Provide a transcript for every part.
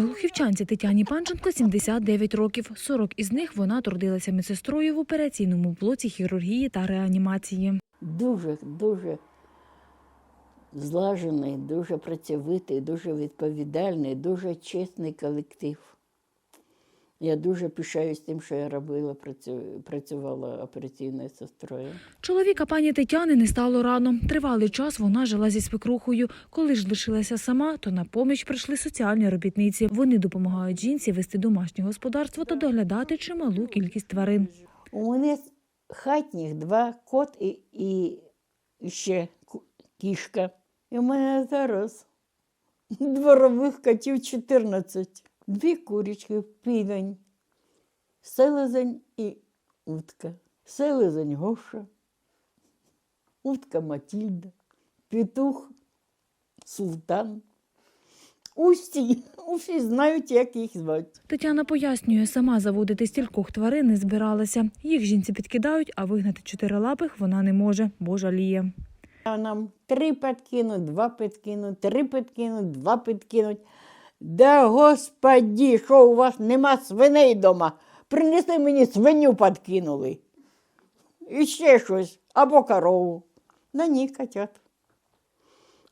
Глухівчанці Тетяні Панченко 79 років. 40 із них вона трудилася медсестрою в операційному блоці хірургії та реанімації. Дуже, дуже злажений, дуже працьовитий, дуже відповідальний, дуже чесний колектив. Я дуже пишаюсь тим, що я робила, працю- працювала операційною сестрою. Чоловіка пані Тетяни не стало рано. Тривалий час вона жила зі свекрухою. Коли ж лишилася сама, то на поміч прийшли соціальні робітниці. Вони допомагають жінці вести домашнє господарство та доглядати чималу кількість тварин. У мене хатніх два кот і, і ще кішка. І в мене зараз дворових котів 14. Дві курочки, півень, селезень і утка. Селезень Гоша, утка Матільда, петух Султан. Усі, усі знають, як їх звати. Тетяна пояснює, сама заводити стількох тварин не збиралася. Їх жінці підкидають, а вигнати чотирилапих вона не може, бо жаліє. А нам три підкинуть, два підкинуть, три підкинуть, два підкинуть. Да господі, що у вас нема свиней вдома? Принесли мені свиню підкинули. І ще щось, або корову. На ні, котят.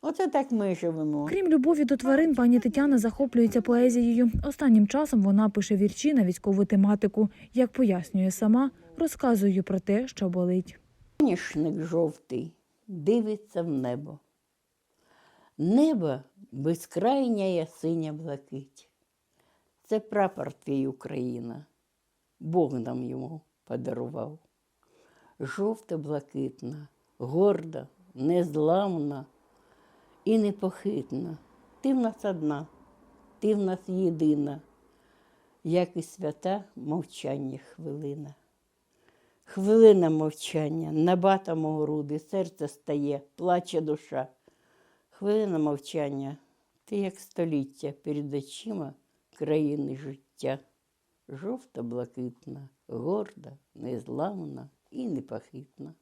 Оце так ми живемо. Крім любові до тварин, пані Тетяна захоплюється поезією. Останнім часом вона пише вірші на військову тематику. Як пояснює сама, розказує про те, що болить. Соняшник жовтий дивиться в небо. Небо безкрайня синя блакить. Це прапор твій Україна. Бог нам йому подарував. Жовто-блакитна, горда, незламна і непохитна. Ти в нас одна, ти в нас єдина, як і свята мовчання хвилина. Хвилина мовчання, набатимо груди, серце стає, плаче душа. Хвилина мовчання, ти як століття перед очима країни життя. Жовта блакитна, горда, незламна і непохитна.